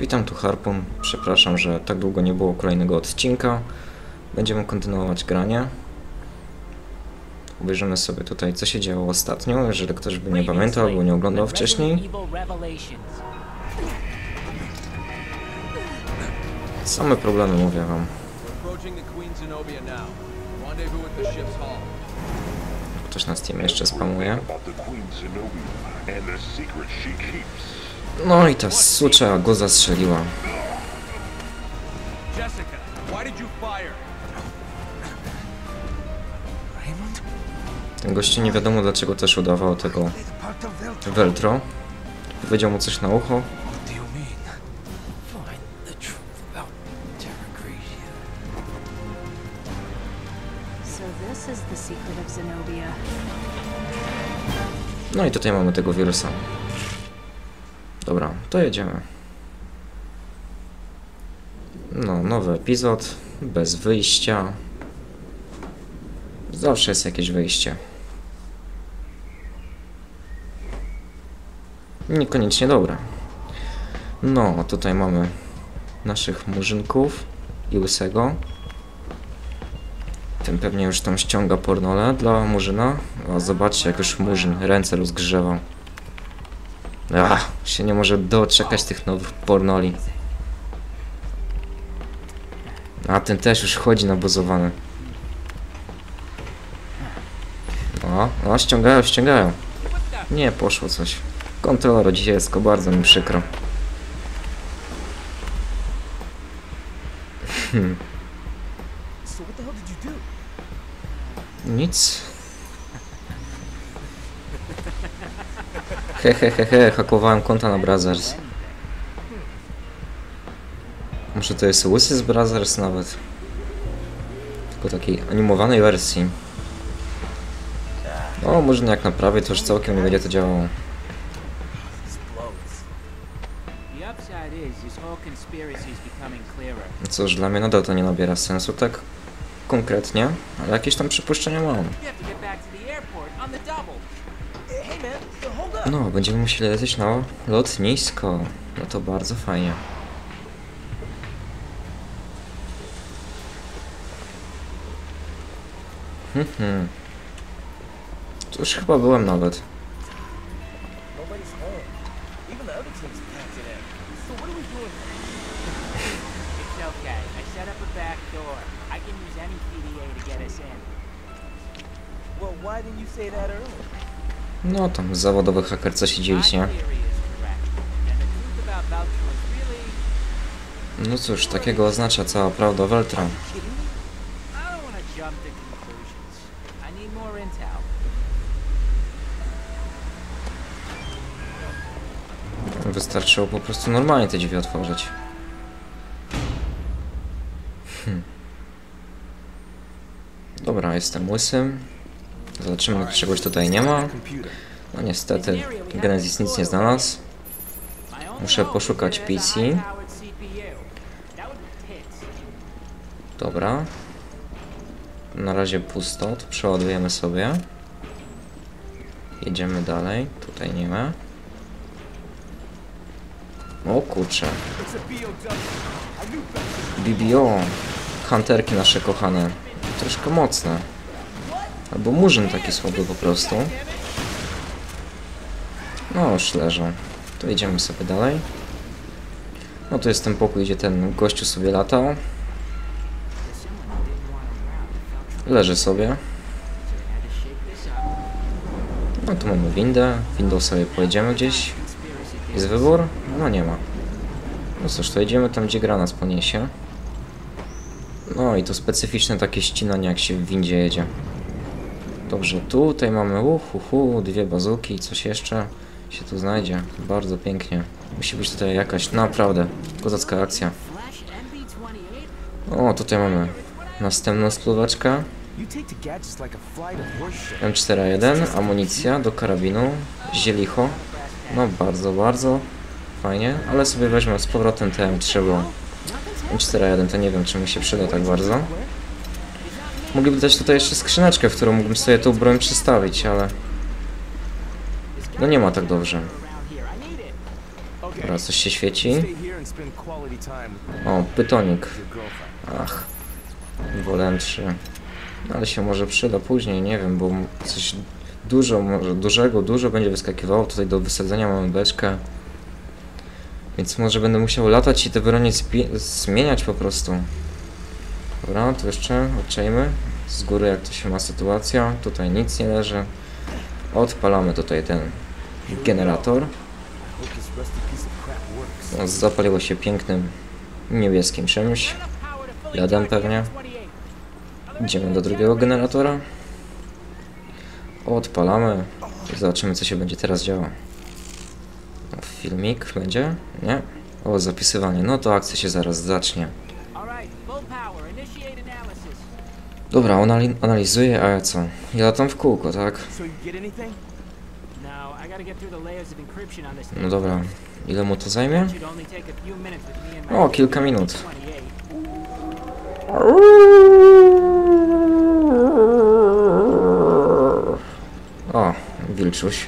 Witam tu Harpun. Przepraszam, że tak długo nie było kolejnego odcinka. Będziemy kontynuować granie. Obejrzymy sobie tutaj, co się działo ostatnio, jeżeli ktoś by nie pamiętał albo nie oglądał wcześniej. Same problemy, mówię wam. Ktoś na Steamie jeszcze spamuje. No i ta sucza go zastrzeliła. Ten gościu nie wiadomo dlaczego też udawał tego Veltro. Powiedział mu coś na ucho. No i tutaj mamy tego wirusa. Dobra, to jedziemy. No, nowy epizod, bez wyjścia. Zawsze jest jakieś wyjście. Niekoniecznie dobre. No, tutaj mamy naszych murzynków i łysego. Ten pewnie już tam ściąga pornole dla murzyna. A zobaczcie, jak już murzyn ręce rozgrzewał. Ach, się nie może doczekać tych nowych pornoli. A ten też już chodzi nabuzowany. O, o, ściągają, ściągają. Nie, poszło coś. Kontrola rodzicielsko, bardzo mi przykro. Hmm. Hehehehe, he, he, hakowałem konta na Brothers. Może to jest łysy Brothers nawet. Tylko takiej animowanej wersji. O, może jak naprawię, to już całkiem nie będzie to działało. No Cóż, dla mnie nadal to nie nabiera sensu tak konkretnie, ale jakieś tam przypuszczenia mam. No, będziemy musieli lecieć na lotnisko. No to bardzo fajnie. Mhm. To już chyba byłem nawet. Well, why didn't you say that earlier? No tam zawodowy haker co się nie? No cóż, takiego oznacza cała prawda Weltra. Wystarczyło po prostu normalnie te drzwi otworzyć. Hmm. Dobra, jestem łysym. Zobaczymy, czegoś tutaj nie ma. No niestety, Genesis nic nie znalazł. Muszę poszukać PC. Dobra. Na razie pusto, to przeładujemy sobie. Jedziemy dalej, tutaj nie ma. O kurczę. BBO. Hunterki nasze kochane. Troszkę mocne. Albo murzyn taki słaby po prostu. No, już leżą. To idziemy sobie dalej. No to jest ten pokój, gdzie ten gościu sobie latał. Leży sobie. No tu mamy windę. Windą sobie pojedziemy gdzieś. Jest wybór? No nie ma. No cóż, to jedziemy tam, gdzie gra nas poniesie. No i to specyficzne takie ścinanie, jak się w windzie jedzie. Dobrze, tutaj mamy uhuhu, dwie bazuki, coś jeszcze się tu znajdzie. Bardzo pięknie. Musi być tutaj jakaś naprawdę kozacka akcja. Flash MB-28? O, tutaj mamy następną spluwaczkę. You take to gadgets like a flight of worship. M41, amunicja do karabinu, zielicho. No bardzo, bardzo fajnie, ale sobie weźmę z powrotem te M3, bo M41 to nie wiem, czy mi się przyda tak bardzo. Mogliby dać tutaj jeszcze skrzyneczkę, w którą mógłbym sobie tą broń przystawić, ale... No nie ma tak dobrze. Dobra, coś się świeci. O, pytonik. Ach, wolę trzy. Ale się może przyda później, nie wiem, bo coś dużo, może dużego, dużo będzie wyskakiwało. Tutaj do wysadzenia mamy beczkę. Więc może będę musiał latać i te bronie zmieniać po prostu. Dobra, tu jeszcze odczajmy z góry jak to się ma sytuacja. Tutaj nic nie leży. Odpalamy tutaj ten generator. No, Zapaliło się pięknym niebieskim czymś. Ledem pewnie. Idziemy do drugiego generatora. Odpalamy. Zobaczymy co się będzie teraz działo. Filmik będzie? Nie? O, zapisywanie. No to akcja się zaraz zacznie. Dobra, anali- analizuję, a ja co? Ja latam w kółko, tak? No, on dobra. Ile mu to zajmie? O, kilka minut. 28. O, wilczuś.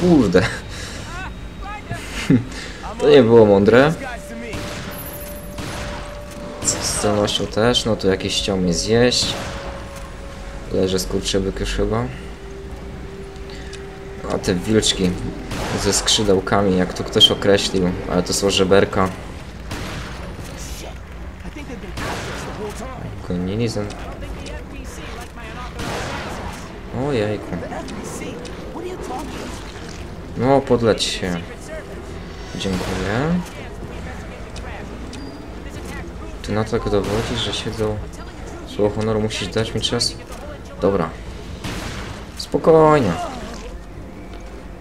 Kurde. To nie było mądre. Celnością też, no to jakieś chciał mnie zjeść. Leży skurczybyk już chyba. A te wilczki ze skrzydełkami, jak to ktoś określił, ale to są żeberka. Gonili za... Ojejku. No, podleć się. Dziękuję. Ty na to dowodzisz, że siedzą... Słowo honoru musisz dać mi czas? Dobra. Spokojnie.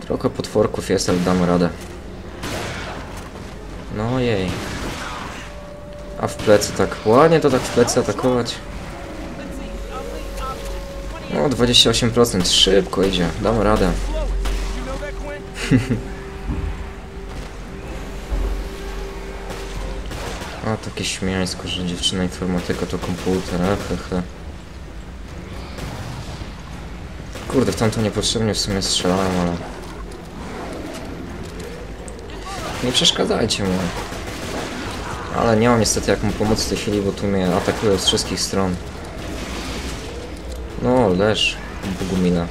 Trochę potworków jest, ale dam radę. No jej. A w plecy tak. Ładnie to tak w plecy atakować. No 28%. Szybko idzie. Dam radę. A takie śmiańsko, że dziewczyna informatyka to komputer. Hehe. Kurde, w tamto niepotrzebnie w sumie strzelałem, ale... Nie przeszkadzajcie mu. Ale nie mam niestety jak mu pomóc w tej chwili, bo tu mnie atakuje z wszystkich stron. No, leż, Bogumila.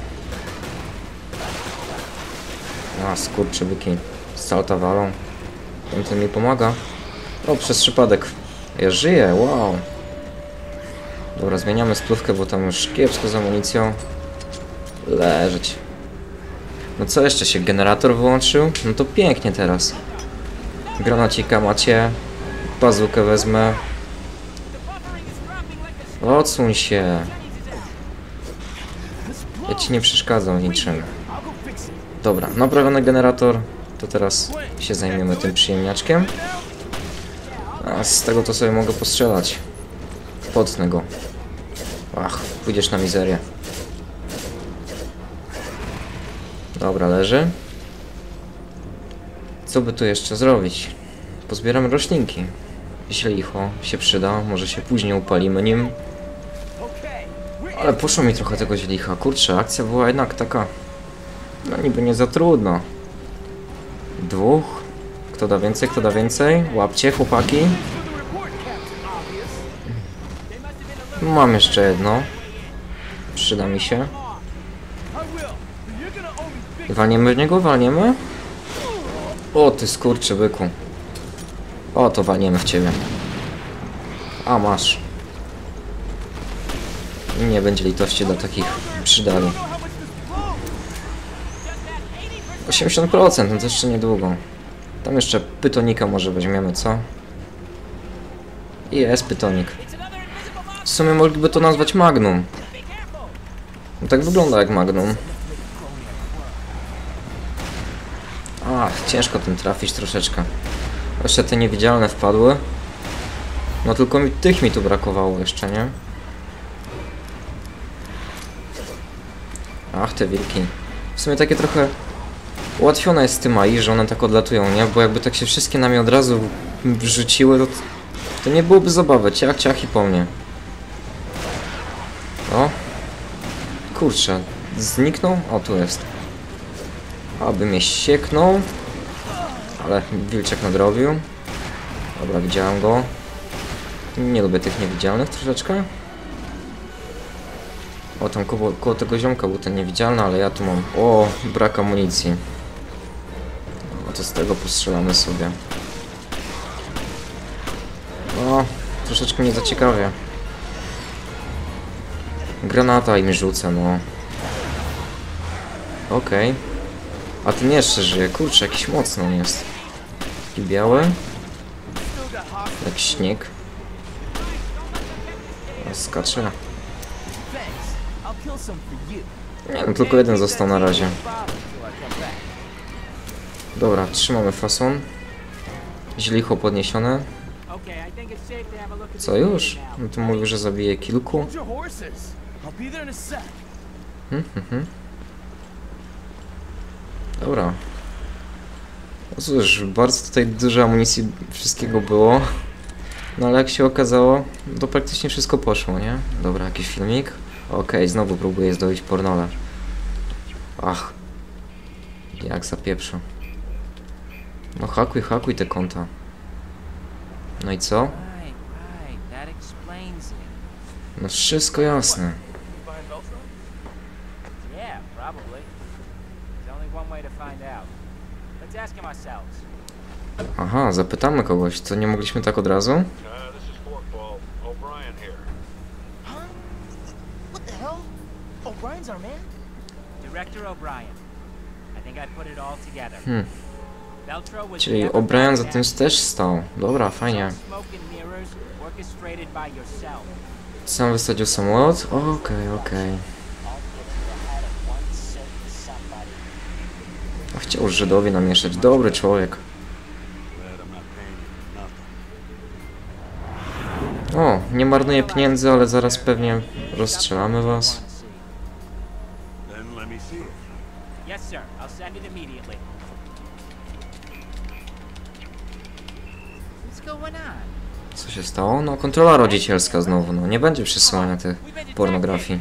A, skurczybyki. Salta walą. Ten mi pomaga. O, przez przypadek. Ja żyję, wow. Dobra, zmieniamy spluwkę, bo tam już kiepsko z amunicją. Leżeć. No co jeszcze się generator wyłączył? No to pięknie teraz. Granacika macie. Bazukę wezmę. Odsuń się. Ja ci nie przeszkadzam niczym. Dobra, naprawiony generator. To teraz się zajmiemy tym przyjemniaczkiem. Z tego to sobie mogę postrzelać. Potnę go. Ach, pójdziesz na mizerię. Dobra, leży. Co by tu jeszcze zrobić? Pozbieramy roślinki. Jeśli licho się przyda, może się później upalimy nim. Ale poszło mi trochę tego zielicha. Kurczę, akcja była jednak taka... No niby nie za trudno. Dwóch. Kto da więcej, kto da więcej? Łapcie, chłopaki. Mam jeszcze jedno. Przyda mi się. Walniemy w niego? Walniemy? O, ty skurczy byku. O, to walniemy w ciebie. A, masz. Nie będzie litości dla takich przydali. how much this blows. 80%, no to jeszcze niedługo. Tam jeszcze pytonika może weźmiemy, co? I Jest pytonik. W sumie mogliby to nazwać Magnum. No tak wygląda jak Magnum. Ach, ciężko tym trafić troszeczkę. Jeszcze te niewidzialne wpadły. No tylko mi, tych mi tu brakowało jeszcze, nie? Ach, te wilki. W sumie takie trochę ułatwione jest z tym AI, że one tak odlatują, nie? Bo jakby tak się wszystkie na mnie od razu wrzuciły, to, to nie byłoby zabawy. Ciach, ciach i po mnie. Kurczę. Zniknął? O, tu jest. Aby mnie sieknął. Ale wilczek nadrobił. Dobra, widziałem go. Nie lubię tych niewidzialnych troszeczkę. O, tam koło, koło tego ziomka był ten niewidzialny, ale ja tu mam... O, brak amunicji. No to z tego postrzelamy sobie. O, troszeczkę mnie zaciekawia. Granata im rzucę, no. Okej. A ten jeszcze żyje. Kurczę, jakiś mocny on jest. Taki biały. Jak śnieg. Skacze. Nie, no tylko jeden został na razie. Dobra, trzymamy fason. Źlicho podniesione. Okay, Co już? No to mówił, że zabije kilku. Be there in a sec. Dobra. No cóż, bardzo tutaj dużo amunicji wszystkiego było. No ale jak się okazało, to praktycznie wszystko poszło, nie? Dobra, jakiś filmik. Okej, znowu próbuję zdobyć pornola. Ach. Jak zapieprzu. No hakuj, hakuj te konta. No i co? No wszystko jasne. Aha, zapytamy kogoś, co nie mogliśmy tak od razu? Uh. Hmm. Czyli O'Brien za tym też stał. Dobra, fajnie. Sam wysadził samolot? Okej, okej. A Chciał Żydowi namieszać. Dobry człowiek. O, nie marnuje pieniędzy, ale zaraz pewnie rozstrzelamy was. Co się stało? No, kontrola rodzicielska znowu, no. Nie będzie przesyłania tych pornografii.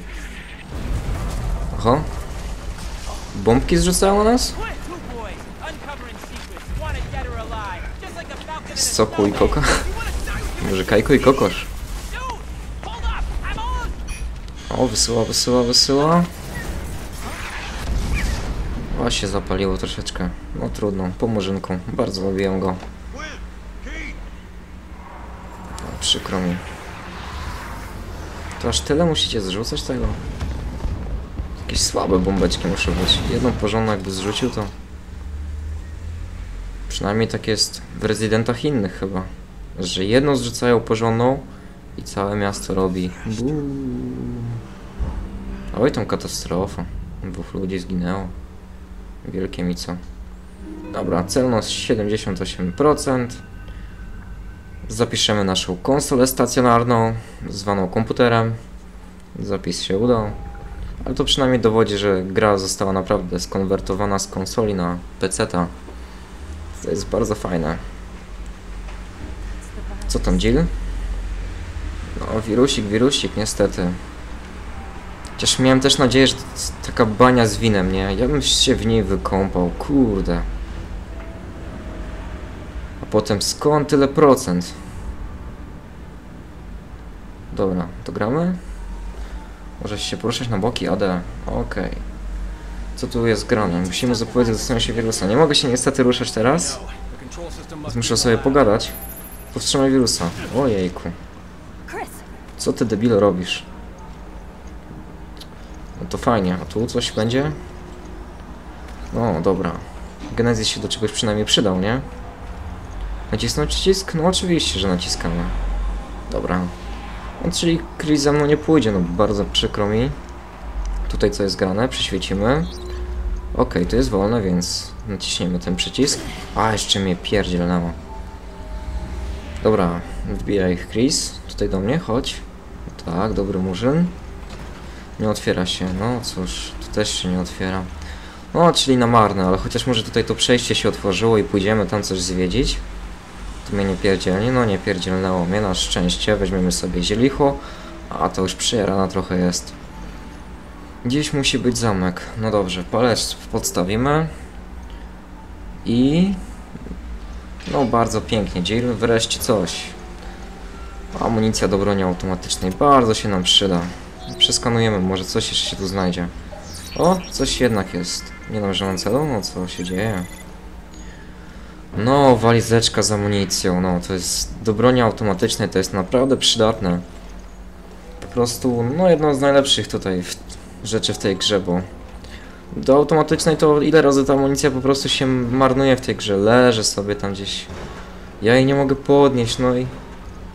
Oho. Bombki zrzucają na nas? Soku i koka? Może kajko i kokosz? O, wysyła, wysyła, wysyła. O, się zapaliło troszeczkę. No trudno, po murzynku. Bardzo lubiłem go. O, przykro mi. To aż tyle musicie zrzucać tego? Jakieś słabe bombeczki muszą być. Jedną porządną jakby zrzucił to... Przynajmniej tak jest w rezydentach innych chyba. Że jedną zrzucają porządną i całe miasto robi. Buuu. Oj, tam katastrofa. Dwóch ludzi zginęło. Wielkie mi co. Dobra, celność 78%. Zapiszemy naszą konsolę stacjonarną, zwaną komputerem. Zapis się udał. Ale to przynajmniej dowodzi, że gra została naprawdę skonwertowana z konsoli na PC-ta. To jest bardzo fajne. Co tam, Jill? No, wirusik, wirusik, niestety. Chociaż miałem też nadzieję, że to taka bania z winem, nie? Ja bym się w niej wykąpał, kurde. A potem skąd tyle procent? Dobra, to gramy? Może się poruszać na boki, AD. Okej. Co tu jest grane? Musimy zapowiedzieć dostanie się wirusa. Nie mogę się niestety ruszać teraz. Więc muszę sobie pogadać. Powstrzymaj wirusa. Ojejku. Co ty debilo robisz? No to fajnie, a tu coś będzie? No, dobra. Genezis się do czegoś przynajmniej przydał, nie? Nacisnąć przycisk? No oczywiście, że naciskamy. Dobra. No, czyli Chris za mną nie pójdzie, no bardzo przykro mi. Tutaj co jest grane, przyświecimy. Okej, to jest wolne, więc naciśniemy ten przycisk. A, jeszcze mnie pierdzielnęło. Dobra, wbijaj ich Chris. Tutaj do mnie, chodź. Tak, dobry murzyn. Nie otwiera się, no cóż, tu też się nie otwiera. No, czyli na marne, ale chociaż może tutaj to przejście się otworzyło i pójdziemy tam coś zwiedzić. To mnie nie pierdzielnie, no nie pierdzielnęło mnie na szczęście. Weźmiemy sobie zielicho, a to już przyjarana trochę jest. Gdzieś musi być zamek. No dobrze, palec podstawimy. I... No bardzo pięknie, Jill, wreszcie coś. Amunicja do broni automatycznej bardzo się nam przyda. Przeskanujemy, może coś jeszcze się tu znajdzie. O, coś jednak jest. Nie mam celu? No co się dzieje? No, walizeczka z amunicją, no to jest do broni automatycznej, to jest naprawdę przydatne. Po prostu, no jedno z najlepszych tutaj w, rzeczy w tej grze, bo do automatycznej to ile razy ta amunicja po prostu się marnuje w tej grze, leży sobie tam gdzieś. Ja jej nie mogę podnieść, no i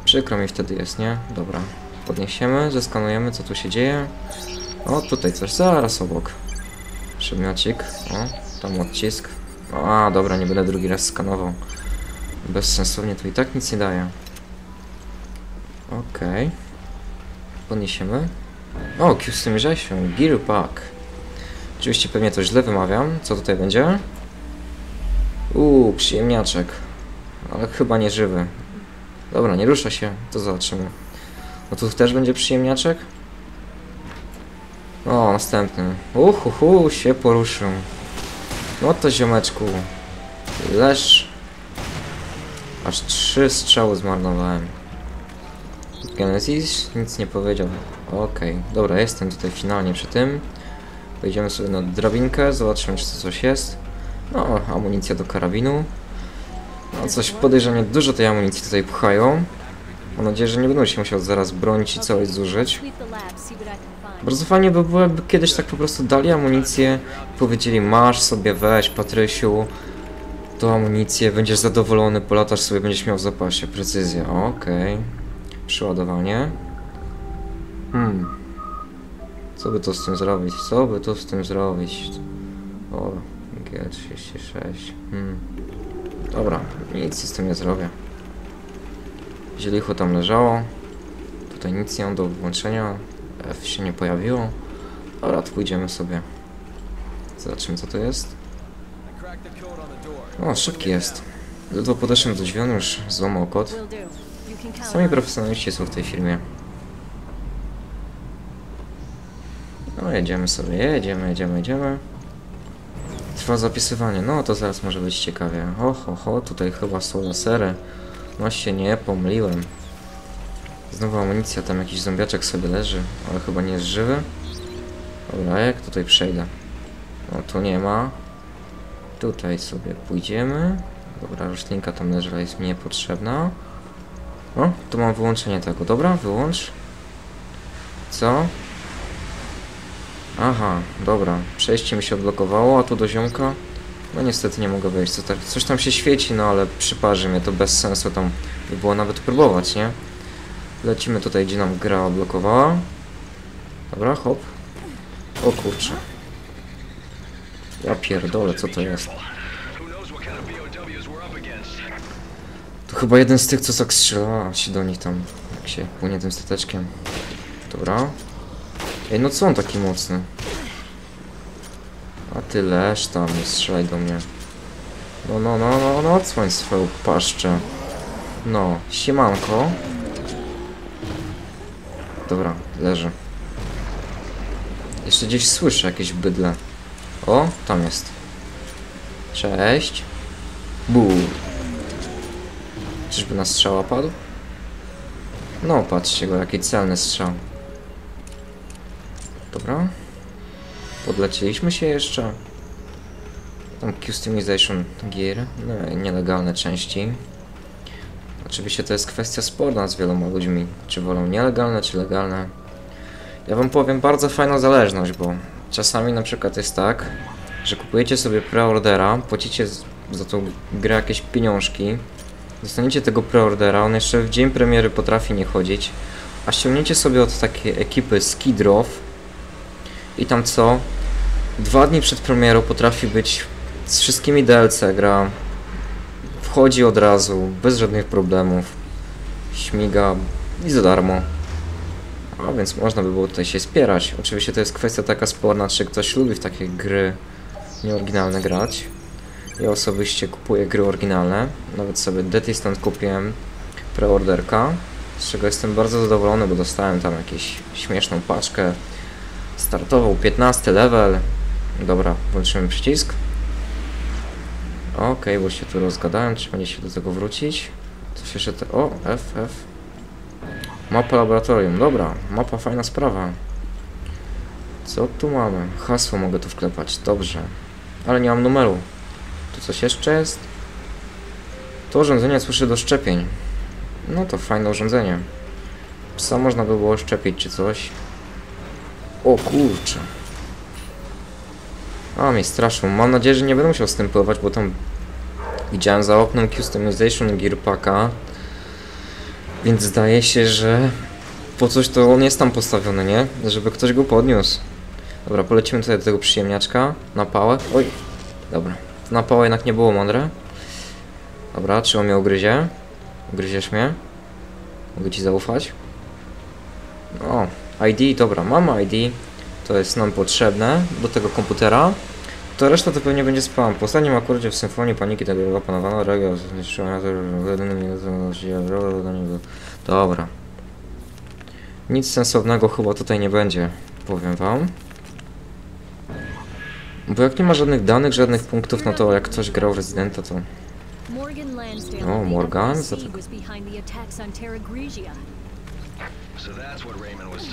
przykro mi wtedy jest, nie? Dobra, podniesiemy, zeskanujemy co tu się dzieje. O, tutaj coś, zaraz obok. Przedmiocik, o, tam odcisk. A, dobra, nie będę drugi raz skanował. Bezsensownie, to i tak nic nie daje. Okej. Podniesiemy. O, Customization, Gear Pack. Oczywiście pewnie to źle wymawiam. Co tutaj będzie? Uuu, przyjemniaczek. Ale chyba nie żywy. Dobra, nie rusza się, to zobaczymy. No tu też będzie przyjemniaczek? O, następny. Uhuhu, się poruszył. No to ziomeczku. Leż. Aż trzy strzały zmarnowałem. Genesis nic nie powiedział. Okej, dobra, jestem tutaj finalnie przy tym. Wejdziemy sobie na drabinkę, zobaczymy czy to coś jest. No, amunicja do karabinu. No coś podejrzanie dużo tej amunicji tutaj pchają. Mam nadzieję, że nie będę się musiał zaraz bronić i coś zużyć. Bardzo fajnie by było, jakby kiedyś tak po prostu dali amunicję i powiedzieli masz sobie, weź Patrysiu tą amunicję, będziesz zadowolony, polatasz sobie, będziesz miał w zapasie. Precyzja, okej. Przeładowanie. Hmm. Co by to z tym zrobić? Co by to z tym zrobić? O, G36. Hmm. Dobra, nic z tym nie zrobię. Zielicho tam leżało. Tutaj nic nie mam do włączenia. F się nie pojawiło. Dobra, pójdziemy sobie. Zobaczymy co to jest. O, szybki jest. Ledwo podeszłem do drzwi, już złamał kod. Sami profesjonaliści są w tej firmie. No jedziemy sobie, jedziemy, jedziemy, jedziemy. Trwa zapisywanie, no to zaraz może być ciekawie. O, ho, ho, tutaj chyba są lasery. No się nie pomyliłem. Znowu amunicja, tam jakiś zombiaczek sobie leży, ale chyba nie jest żywy. Dobra, jak tutaj przejdę? No tu nie ma. Tutaj sobie pójdziemy. Dobra, roślinka tam leży, ale jest mi niepotrzebna. O, tu mam wyłączenie tego. Dobra, wyłącz. Co? Aha, dobra. Przejście mi się odblokowało, a tu do ziomka. No niestety nie mogę wejść. Co tak, coś tam się świeci, no ale przyparzy mnie to bez sensu tam by było nawet próbować, nie? Lecimy tutaj, gdzie nam gra odblokowała. Dobra, hop. O kurczę. Ja pierdolę, co to jest? To chyba jeden z tych, co tak strzela się do nich tam, jak się płynie tym stateczkiem. Dobra. Ej, no co on taki mocny? A ty leż tam, nie strzelaj do mnie. No, no, no, no, no, odsłoń swoją paszczę. No, siemanko. Dobra, leży. Jeszcze gdzieś słyszę jakieś bydle. O, tam jest. Cześć. Bu. Czyżby na strzała padł? No, patrzcie go, jaki celny strzał. Dobra. Podleciliśmy się jeszcze. Tam customization gear, no, nielegalne części. Oczywiście to jest kwestia sporna z wieloma ludźmi, czy wolą nielegalne, czy legalne. Ja wam powiem bardzo fajną zależność, bo czasami na przykład jest tak, że kupujecie sobie preordera, płacicie za tą grę jakieś pieniążki, dostaniecie tego preordera, on jeszcze w dzień premiery potrafi nie chodzić, a ściągniecie sobie od takiej ekipy Skidrow i tam co? Dwa dni przed premierą potrafi być z wszystkimi DLC gra, wchodzi od razu, bez żadnych problemów, śmiga i za darmo. A więc można by było tutaj się spierać. Oczywiście to jest kwestia taka sporna, czy ktoś lubi w takie gry nieoryginalne grać. Ja osobiście kupuję gry oryginalne. Nawet sobie Dead Instant kupiłem preorderka, z czego jestem bardzo zadowolony, bo dostałem tam jakąś śmieszną paczkę. Startował 15 level. Dobra, włączymy przycisk. Okej, bo się tu rozgadałem, czy będzie się do tego wrócić? Coś jeszcze te... O, F, F. Mapa laboratorium, dobra, mapa fajna sprawa. Co tu mamy? Hasło mogę tu wklepać, dobrze. Ale nie mam numeru. Tu coś jeszcze jest? To urządzenie służy do szczepień. No to fajne urządzenie. Psa można by było szczepić czy coś. O kurczę. A, mnie straszą. Mam nadzieję, że nie będę musiał z tym pływać, bo tam widziałem za oknem customization gearpacka. Więc zdaje się, że po coś to on jest tam postawiony, nie? Żeby ktoś go podniósł. Dobra, polecimy tutaj do tego przyjemniaczka. Na pałę. Oj. Dobra. Na pałę jednak nie było mądre. Dobra, czy on mnie ugryzie? Ugryziesz mnie? Mogę ci zaufać? O, ID, dobra, mam ID. To jest nam potrzebne do tego komputera. To reszta to pewnie będzie spam. Po ostatnim akordzie w symfonii paniki tego opanowano regio Dobra. Nic sensownego chyba tutaj nie będzie, powiem wam. Bo jak nie ma żadnych danych, żadnych punktów, no to jak ktoś grał w Residenta, to O, Morgan, FSC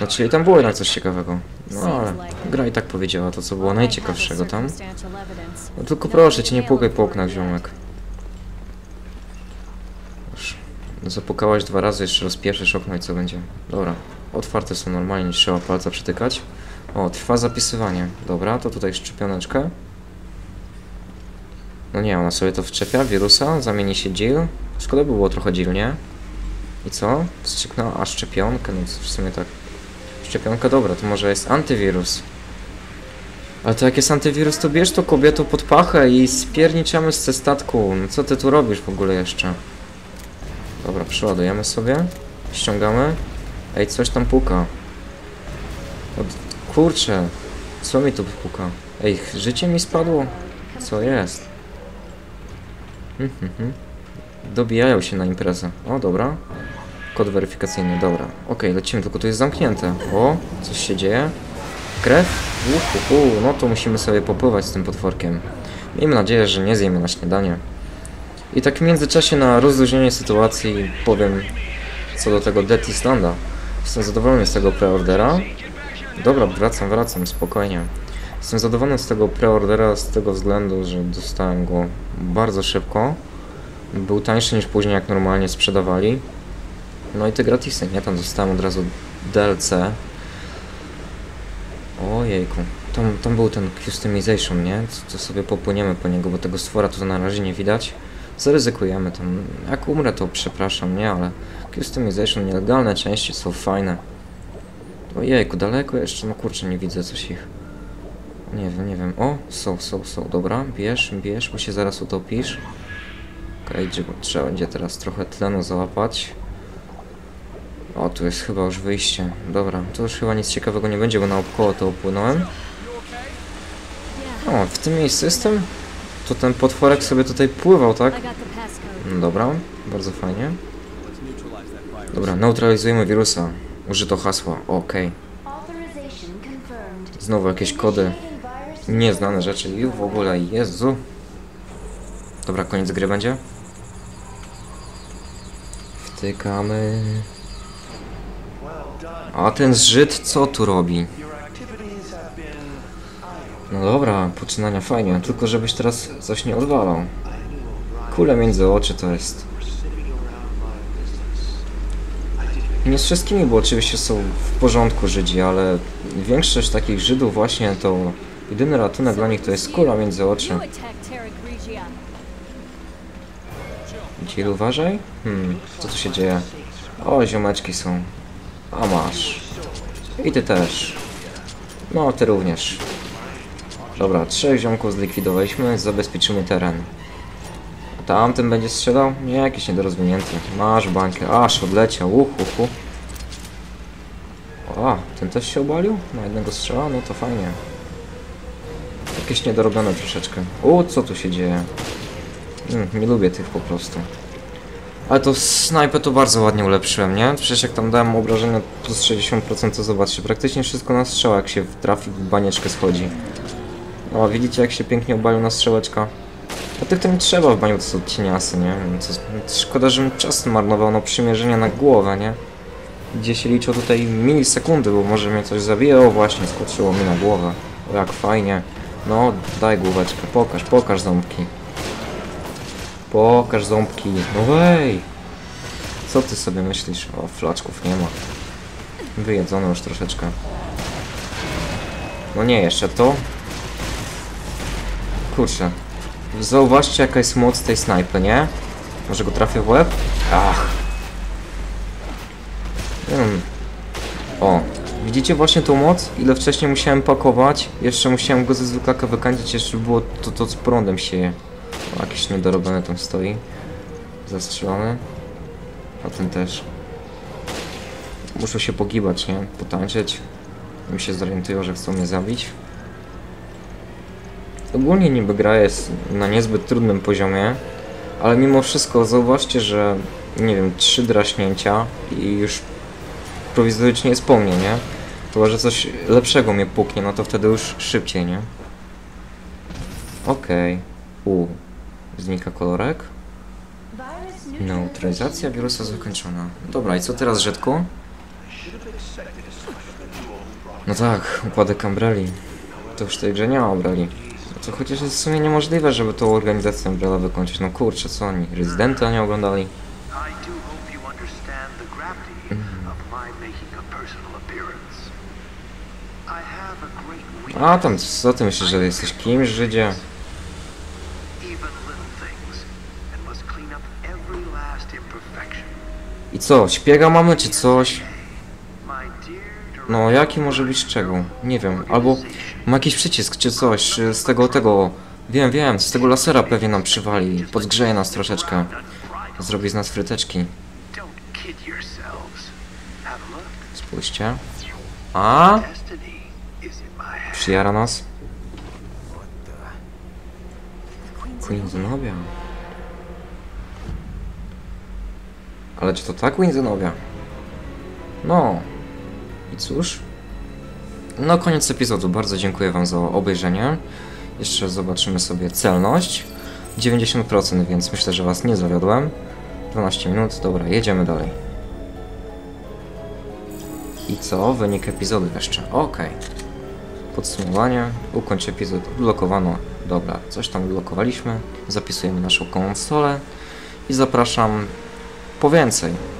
czyli tam było jednak coś ciekawego. No ale gra i tak powiedziała to, co było najciekawszego tam. No tylko proszę cię, nie pukaj po oknach, ziomek. Już Zapukałaś dwa razy, jeszcze raz pierwsze okno i co będzie? Dobra, otwarte są normalnie, nie trzeba palca przytykać. O, trwa zapisywanie. Dobra, to tutaj szczepioneczkę. No nie, ona sobie to wczepia, wirusa, zamieni się dziel. Szkoda by było trochę dziel, nie? I co? Wstrzyknęła, a szczepionkę, no w sumie tak. Szczepionka dobra, to może jest antywirus. Ale to jak jest antywirus, to bierz to kobieto pod pachę i spierniczamy z ze statku. No co ty tu robisz w ogóle jeszcze? Dobra, przeładujemy sobie. Ściągamy. Ej, coś tam puka. Kurczę. Co mi tu puka? Ej, życie mi spadło? Co jest? Hmm, hmm, hmm. Dobijają się na imprezę. O, dobra. Kod weryfikacyjny, dobra. Okej, lecimy, tylko tu jest zamknięte. O, coś się dzieje. Krew? Uhu, no to musimy sobie popływać z tym potworkiem. Miejmy nadzieję, że nie zjemy na śniadanie. I tak w międzyczasie na rozluźnienie sytuacji powiem co do tego Death Islanda. Jestem zadowolony z tego preordera. Dobra, wracam, wracam, spokojnie. Jestem zadowolony z tego preordera z tego względu, że dostałem go bardzo szybko. Był tańszy niż później jak normalnie sprzedawali. No i te gratisy, nie? Tam dostałem od razu DLC. Ojejku. Tam, tam był ten customization, nie? Co, co sobie popłyniemy po niego, bo tego stwora tu na razie nie widać. Zaryzykujemy tam. Jak umrę, to przepraszam, nie? Ale customization, nielegalne części są fajne. Ojejku, daleko jeszcze? No kurczę, nie widzę coś ich. Nie wiem, nie wiem. O, są, są, są. Dobra, bierz, bierz, bo się zaraz utopisz. Okej, okay, trzeba będzie teraz trochę tlenu załapać. O, tu jest chyba już wyjście. Dobra, tu już chyba nic ciekawego nie będzie, bo naokoło to opłynąłem. O, w tym miejscu jestem? To ten potworek sobie tutaj pływał, tak? No Dobra, bardzo fajnie. Dobra, neutralizujemy wirusa. Użyto hasła, okej. Confirmed. Znowu jakieś kody. Nieznane rzeczy i w ogóle, Jezu. Dobra, koniec gry będzie. Wtykamy. A ten Żyd co tu robi? No dobra, poczynania fajnie, tylko żebyś teraz coś nie odwalał. Kule między oczy to jest. Nie z wszystkimi, bo oczywiście są w porządku Żydzi, ale większość takich Żydów właśnie to jedyny ratunek dla nich to jest kula między oczy. Dziel uważaj? Hmm, co tu się dzieje? O, ziomeczki są. A masz. I ty też. No, ty również. Dobra, trzech ziomków zlikwidowaliśmy, zabezpieczymy teren. Tamten będzie strzelał? Nie, jakiś niedorozwinięty. Masz bańkę. Aż odleciał. Uhu, uhu. O, ten też się obalił? Na jednego strzała? No to fajnie. Jakieś niedorobione troszeczkę. U, co tu się dzieje? Mm, nie lubię tych po prostu. Ale to snajpę to bardzo ładnie ulepszyłem, nie? Przecież jak tam dałem obrażenia plus 60% to zobaczcie, praktycznie wszystko na strzał jak się trafi w banieczkę schodzi. O, widzicie jak się pięknie obalił na strzałeczka? A tych to nie trzeba w baniu, to są cieniasy, nie? No To, szkoda, że czas marnował na przymierzenie na głowę, nie? Gdzie się liczą tutaj milisekundy, bo może mnie coś zabije. O właśnie, skoczyło mi na głowę. O, jak fajnie. No, daj główeczkę, pokaż, pokaż ząbki. Pokaż ząbki. No wej! Co ty sobie myślisz? O, flaczków nie ma. Wyjedzono już troszeczkę. No nie, jeszcze to. Kurczę. Zauważcie jaka jest moc tej snajpy, nie? Może go trafię w łeb? Ach. Wiem. O. Widzicie właśnie tą moc? Ile wcześniej musiałem pakować? Jeszcze musiałem go ze zwykłaka wykańczyć, jeszcze było to, to z prądem sieje. O, jakiś niedorobiony tam stoi. Zastrzelony. A ten też. Muszę się pogibać, nie? Potańczyć. Im się zorientują, że chcą mnie zabić. Ogólnie niby gra jest na niezbyt trudnym poziomie, ale mimo wszystko zauważcie, że nie wiem, trzy draśnięcia i już prowizorycznie jest po mnie, nie? Chyba, że coś lepszego mnie puknie, no to wtedy już szybciej, nie? Okej. U. Znika kolorek. Neutralizacja wirusa zakończona. Dobra, i co teraz, Żetku? No tak, upadek Umbrelli. To już w tej grze nie ma Umbrelli. To chociaż jest w sumie niemożliwe, żeby tą organizację Umbrella wykończyć. No kurczę, co oni? Rezydenta nie oglądali? A tam, co ty myślisz, że jesteś kimś, Żydzie? I co, śpiega mamy czy coś? No, jaki może być czego? Nie wiem, albo ma jakiś przycisk czy coś, czy z tego, tego... Wiem, wiem, z tego lasera pewnie nam przywali, podgrzeje nas troszeczkę. Zrobi z nas fryteczki. Spójrzcie. A? Przyjara nas. Queen Zenobia. Ale czy to ta Queen Zenobia? No. I cóż? No koniec epizodu. Bardzo dziękuję wam za obejrzenie. Jeszcze zobaczymy sobie celność. 90%, więc myślę, że was nie zawiodłem. 12 minut. Dobra, jedziemy dalej. I co? Wynik epizodu jeszcze. Okej. Podsumowanie. Ukończ epizod. Odblokowano. Dobra, coś tam odblokowaliśmy. Zapisujemy naszą konsolę. I zapraszam po więcej.